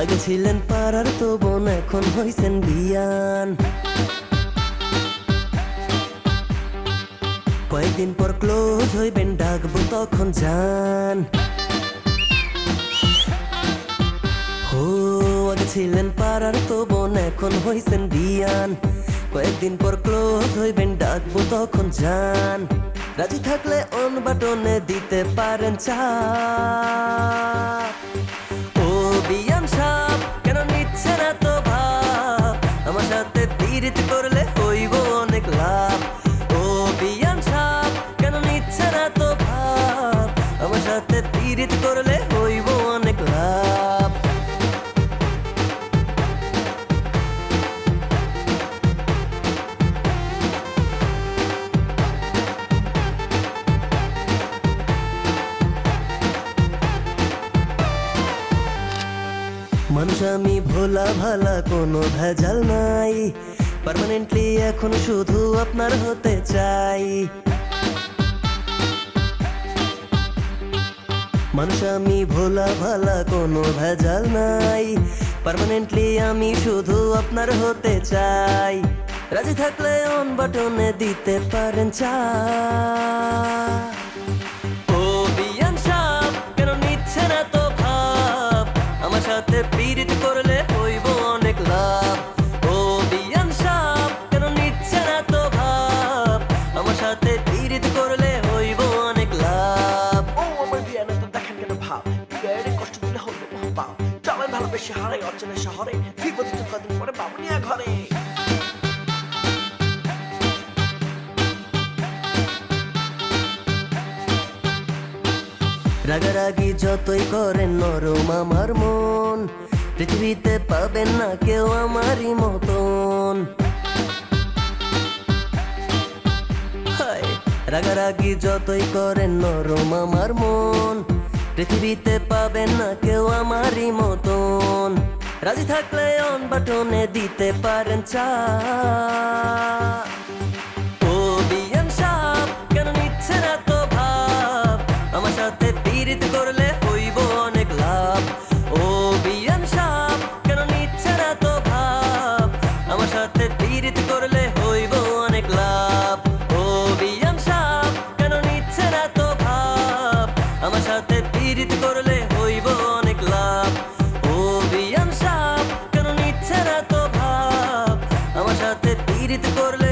আগে ছিলেন পাড়ার তো বোন, এখন হইছেন বিয়ান। কয়েকদিন পর ক্লোজ হইবেন, ডাকবো তখন যান হো, আগে ছিলেন পাড়ার তো বোন, এখন হইছেন বিয়ান। কয়েকদিন পর ক্লোজ হইবেন, ডাকবো তখন যান রাজি থাকলে অন বাটনে দিতে পারেন চা। ও বিয়ান সাপ কেন নিচ্ছে না তো ভাব? আমার সাথে তীরিত করলে মানুষ আমি ভোলা ভালা, কোনো ভেজাল নাই। পার্মানেন্টলি এখন শুধু আপনার হতে চাই। মানুষ আমি ভোলা ভালা, কোনো ভেজাল নাই। পার্মানেন্টলি আমি শুধু আপনার হতে চাই। রাজি থাকলে অন বাটনে দিতে পারেন চা। চালাই ভালোবেসে হারাই শহরে বিপদ তো কদিন পরে বাবুনিয়া ঘরে। রাগারাগি যতই করেন নরম আমার মন, পৃথিবীতে পাবেন না কেউ আমারই মতন। রাগারাগি যতই করেন নরম আমার মন পৃথিবীতে পাবেন না কেউ আমারই মতন। রাজি থাকলে অন বাটনে দিতে পারেন চা। সাপ কেন নিচ্ছে না তো ভাব? আমার সাথে পীড়িত করলে হইব অনেক লাভ। ও সাপ কেন নিচ্ছে না তো ভাব? আমার সাথে করলে পীড়িত করলে হইব অনেক লাভ। ও বিয়ান নিচ্ছে না তো ভাব? আমার সাথে পীড়িত করলে